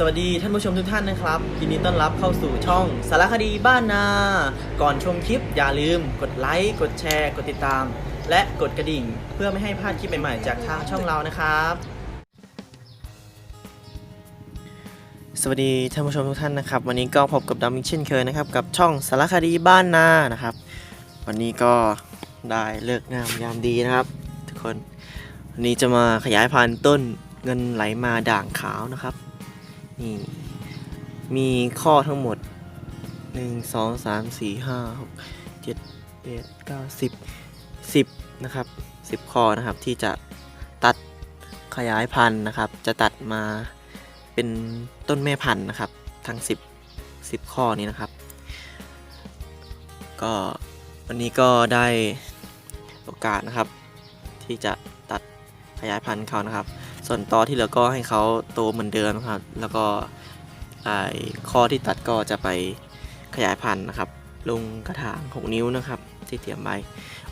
สวัสดีท่านผู้ชมทุกท่านนะครับยินดีต้อนรับเข้าสู่ช่องสารคดีบ้านนา ก่อนชมคลิปอย่าลืม กดไลค์กดแชร์ กดติดตาม และกดกระดิ่ง เพื่อไม่ให้พลาดคลิปใหม่ๆ จากทางช่องเรานะครับ สวัสดีท่านผู้ชมทุกท่านนะครับ วันนี้ก็พบกับดามิเช่นเคยนะครับ กับช่องสารคดีบ้านนานะครับ วันนี้ก็ได้เลิกงามยามดีนะครับ ทุกคนวันนี้จะมาขยายพันธุ์ต้นเงินไหลมาด่างขาวนะครับ นี่ มีข้อทั้งหมด 1 2 3 4 5 6 7 8 9 10 10 นะครับ 10 ข้อนะครับที่จะตัดขยายพันธุ์นะครับ จะตัดมาเป็นต้นแม่พันธุ์นะครับ ทั้ง 10 10 ข้อนี้นะครับ ก็วันนี้ก็ได้โอกาสนะครับ ที่จะตัดขยายพันธุ์เขานะครับ ส่วนตอที่เหลือก็ให้เขาโตเหมือนเดิมครับ แล้วก็ไอ้ข้อที่ตัดก็จะไปขยายพันธุ์นะครับ ลงกระถาง6นิ้วนะครับ ที่เตรียมไว้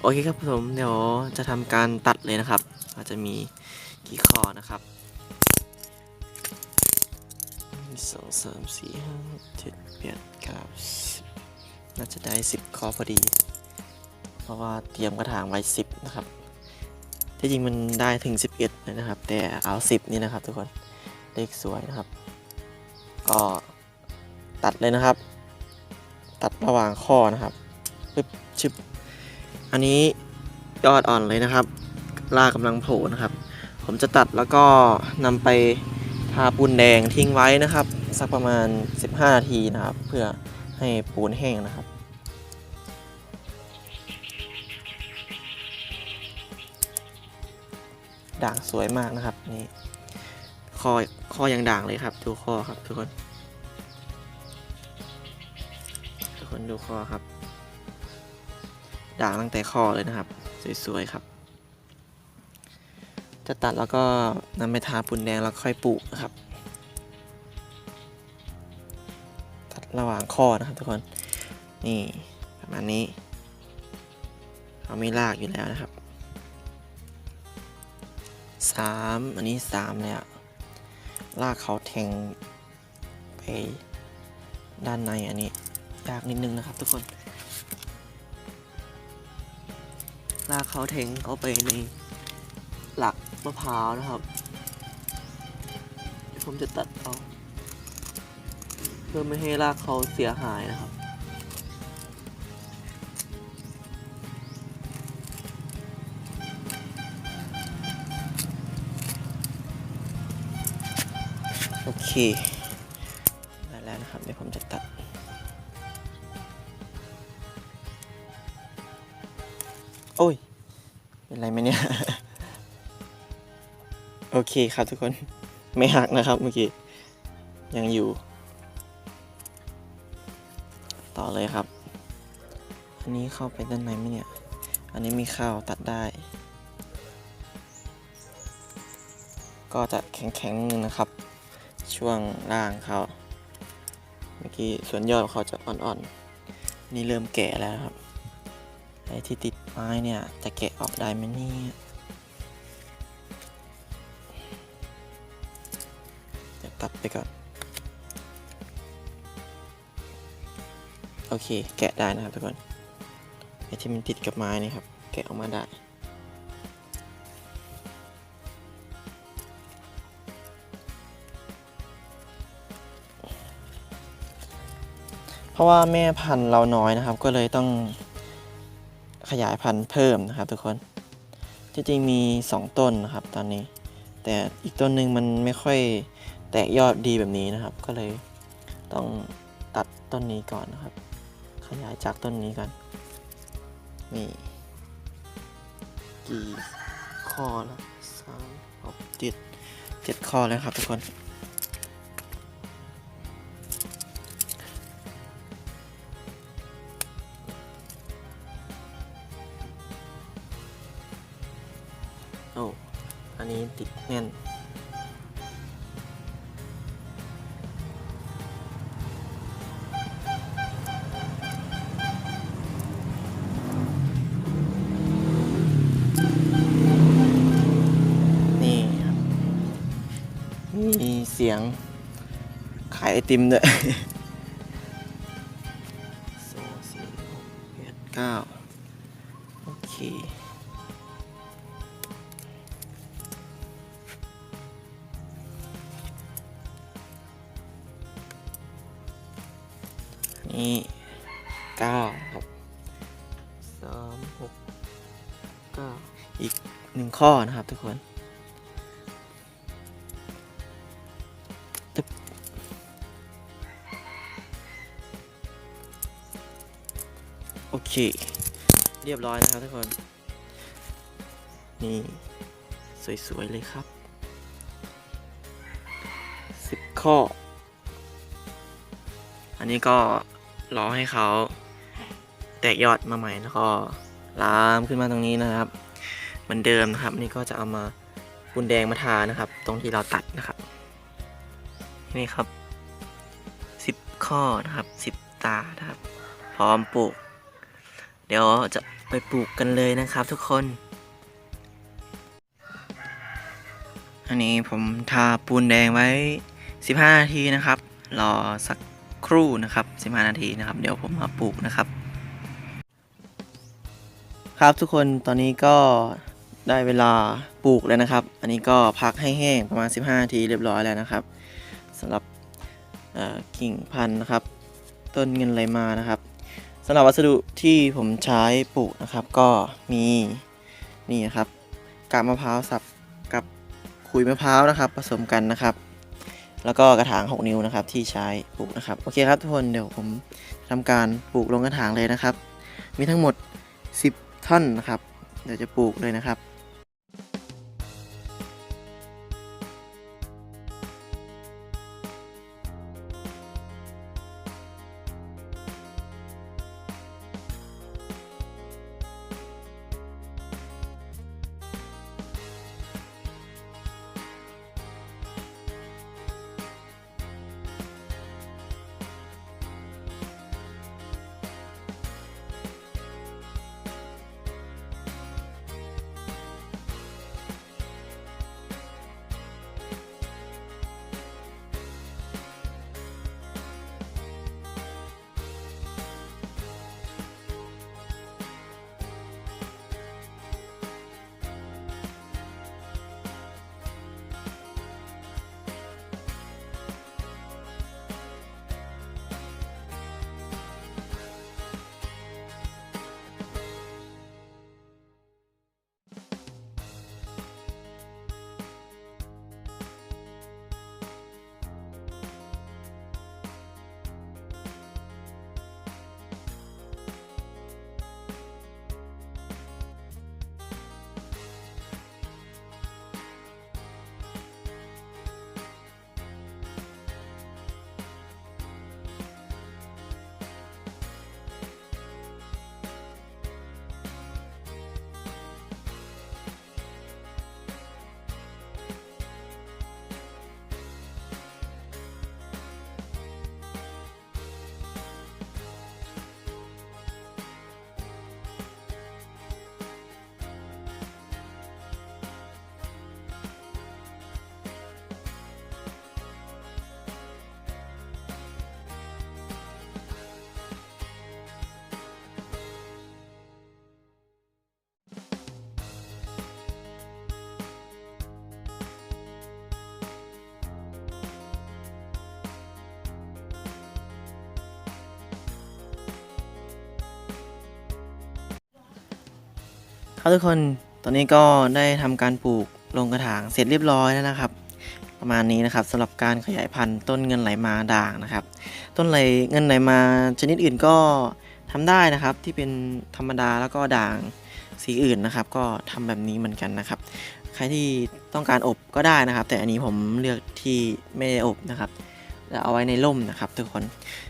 โอเคครับผมเดี๋ยวจะทำการตัดเลยนะครับ อาจจะมีกี่ข้อนะครับสองสามสี่ห้าเจ็ดแปดเก้าน่าจะได้ 10 ข้อพอดี เพราะว่าเตรียมกระถางไว้ 10 นะครับ ที่จริงมันได้ถึง 11เลยนะครับ แต่เอา 10 นี่นะครับ ทุกคนเลขสวยนะครับ ก็ตัดเลยนะครับ ตัดระหว่างข้อนะครับปึ๊บชึบอันนี้ยอดอ่อนเลยนะครับรากกำลังโผล่นะครับ ผมจะตัดแล้วก็นำไปทาปูนแดงทิ้งไว้นะครับ สักประมาณ 15 นาทีนะครับ เพื่อให้ปูนแห้งนะครับ ด่างสวยมากนะครับ นี่ข้อข้อยังด่างเลยครับ ดูข้อครับทุกคน ทุกคนดูข้อครับ ด่างตั้งแต่ข้อเลยนะครับ สวยๆครับ จะตัดแล้วก็นำไปทาปูนแดงแล้วค่อยปลูกนะครับ ตัดระหว่างข้อนะครับทุกคน นี่ประมาณนี้เขาไม่ลากอยู่แล้วนะครับ สามอันนี้สามเลยอะลากเขาแทงไปด้านในอันนี้ ยากนิดนึงนะครับทุกคน ลากเขาแทงเขาไปในหลักมะพร้าวนะครับเดี๋ยวผมจะตัดเอาเพื่อไม่ให้ลากเขาเสียหายนะครับ โอเคได้แล้วนะครับ เดี๋ยวผมจะตัด โอ้ย เป็นไรไหมเนี่ย โอเคครับทุกคน ไม่หักนะครับเมื่อกี้ ยังอยู่ ต่อเลยครับ อันนี้เข้าไปด้านในไหมเนี่ย อันนี้มีข้าวตัดได้ก็จะแข็งๆนึงนะครับ ช่วงล่างเขาเมื่อกี้ส่วนยอดเขาจะอ่อนๆ นี่เริ่มแก่แล้วครับ ไอ้ที่ติดไม้เนี่ย จะแกะออกได้ไหมนี่เดี๋ยวตัดไปก่อน โอเค แกะได้นะครับทุกคน ไอ้ที่มันติดกับไม้นี่ครับ แกะออกมาได้ เพราะว่าแม่พันธุ์เราน้อยนะครับ ก็เลยต้องขยายพันธุ์เพิ่มนะครับ ทุกคนที่จริงมี 2 ต้นนะครับตอนนี้ แต่อีกต้นหนึ่งมันไม่ค่อยแตกยอดดีแบบนี้นะครับ ก็เลยต้องตัดต้นนี้ก่อนนะครับ ขยายจากต้นนี้กันนี่กี่ข้อแล้วสามหกเจ็ดเจ็ดข้อแล้วครับทุกคน โอ้ อันนี้ติดแน่น นี่ครับ มีเสียงขายไอติมด้วยสองสี่หกแปดเก้าโอเค นี่เก้าครับสามหกเก้าอีกหนึ่งข้อนะครับทุกคนโอเค เรียบร้อยนะครับทุกคน นี่ สวย ๆ เลยครับสิบข้อ อันนี้ก็ รอให้เขาแตกยอดมาใหม่แล้วก็ลามขึ้นมาตรงนี้นะครับ เหมือนเดิมนะครับนี่ก็จะเอามาปูนแดงมาทานะครับ ตรงที่เราตัดนะครับนี่ครับสิบข้อนะครับสิบตานะครับ พร้อมปลูก เดี๋ยวจะไปปลูกกันเลยนะครับทุกคน อันนี้ผมทาปูนแดงไว้ 15นาทีนะครับ รอสัก ครู่นะครับ15 นาทีนะครับ เดี๋ยวผมมาปลูกนะครับ ครับทุกคนตอนนี้ก็ได้เวลาปลูกแล้วนะครับ อันนี้ก็พักให้แห้งประมาณ 15 นาทีเรียบร้อยแล้วนะครับสำหรับกิ่งพันธุ์นะครับ ต้นเงินไหลมานะครับสำหรับวัสดุที่ผมใช้ปลูกนะครับ ก็มีนี่นะครับกาบมะพร้าวสับกับขุยมะพร้าวนะครับ ผสมกันนะครับ แล้วก็กระถาง 6 นิ้วนะครับที่ใช้ปลูกนะครับโอเคครับทุกคนเดี๋ยวผมทำการปลูกลงกระถางเลยนะครับ มีทั้งหมด 10 ท่อนนะครับ เดี๋ยวจะปลูกเลยนะครับ ครับทุกคนตอนนี้ก็ได้ทำการปลูกลงกระถางเสร็จเรียบร้อยแล้วนะครับ ประมาณนี้นะครับสำหรับการขยายพันธุ์ต้นเงินไหลมาด่างนะครับ ต้นไหลเงินไหลมาชนิดอื่นก็ทำได้นะครับที่เป็นธรรมดาแล้วก็ด่างสีอื่นนะครับ ก็ทำแบบนี้เหมือนกันนะครับ ใครที่ต้องการอบก็ได้นะครับ แต่อันนี้ผมเลือกที่ไม่ได้อบนะครับ เอาไว้ในร่มนะครับทุกคน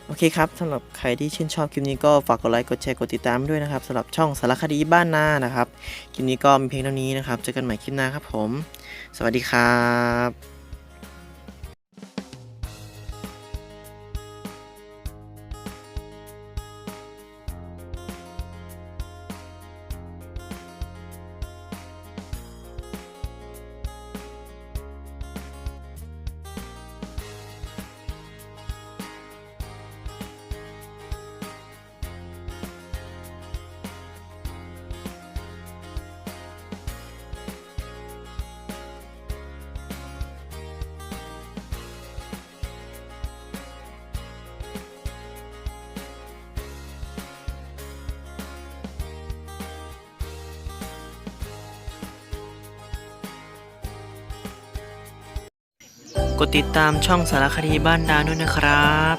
โอเคครับสำหรับใครที่ชื่นชอบคลิปนี้ก็ฝากกดไลค์ กดแชร์ กดติดตามด้วยนะครับสำหรับช่องสารคดีบ้านนานะครับ คลิปนี้ก็มีเพียงเท่านี้นะครับ เจอกันใหม่คลิปหน้าครับผม สวัสดีครับ กดติดตามช่องสารคดีบ้านดาวด้วยนะครับ